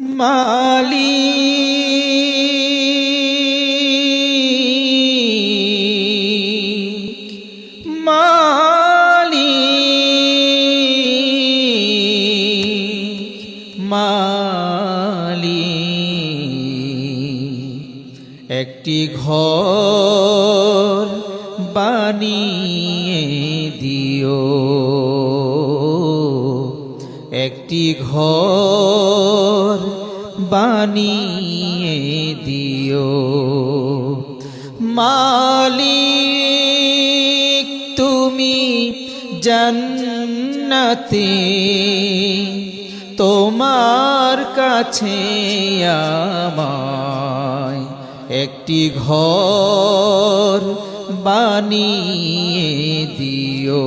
মালিক মালি মালি একটি ঘর বানিয়ে দিও। একটি ঘর বানিয়ে দিও। মালিক তুমি জান্নাতে তোমার কাছে আমায় একটি ঘর বানিয়ে দিও।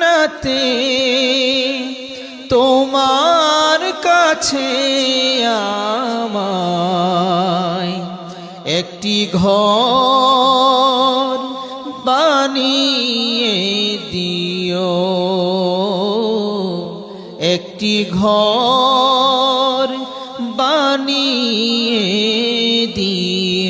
জান্নাতে তোমার কাছে আমায় একটি ঘর বানিয়ে দিও। একটি ঘর বানিয়ে দিও।